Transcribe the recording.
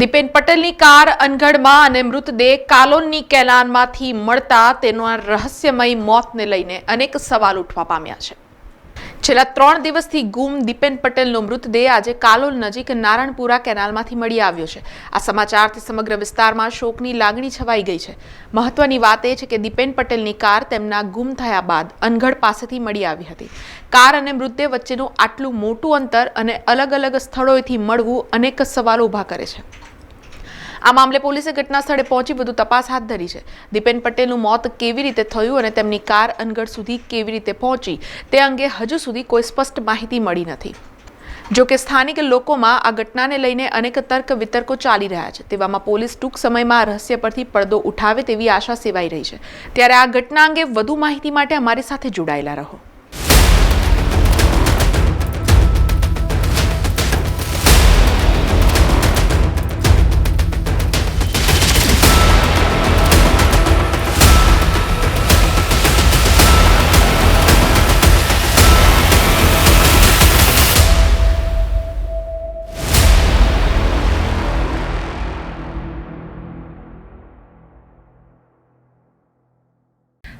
દીપેન પટેલની કાર અનગઢમાં અને મૃતદેહ કાલોલની કેલાનમાંથી મળતા તેના રહસ્યમય મોતને લઈને અનેક સવાલ ઉઠવા પામ્યા છે. છેલ્લા ત્રણ દિવસથી ગુમ દીપેન પટેલનો મૃતદેહ આજે કાલોલ નજીક નારણપુરા કેનાલમાંથી મળી આવ્યો છે. આ સમાચારથી સમગ્ર વિસ્તારમાં શોકની લાગણી છવાઈ ગઈ છે. મહત્વની વાત એ છે કે દીપેન પટેલની કાર તેમના ગુમ થયા બાદ અનગઢ પાસેથી મળી આવી હતી. કાર અને મૃતદેહ વચ્ચેનું આટલું મોટું અંતર અને અલગ અલગ સ્થળોએથી મળવું અનેક સવાલો ઊભા કરે છે. આ મામલે પોલીસે ઘટના સ્થળે પહોંચી વધુ તપાસ હાથ ધરી છે. દીપેન પટેલનું મોત કેવી રીતે થયું અને તેમની કાર અનગઢ સુધી કેવી રીતે પહોંચી, તે અંગે હજુ સુધી કોઈ સ્પષ્ટ માહિતી મળી નથી. જો કે સ્થાનિક લોકોમાં આ ઘટનાને લઈને અનેક તર્ક વિતર્કો ચાલી રહ્યા છે. તેવામાં પોલીસ ટૂંક સમયમાં રહસ્ય પરથી પડદો ઉઠાવે તેવી આશા સેવાઈ રહી છે. ત્યારે આ ઘટના અંગે વધુ માહિતી માટે અમારી સાથે જોડાયેલા રહો.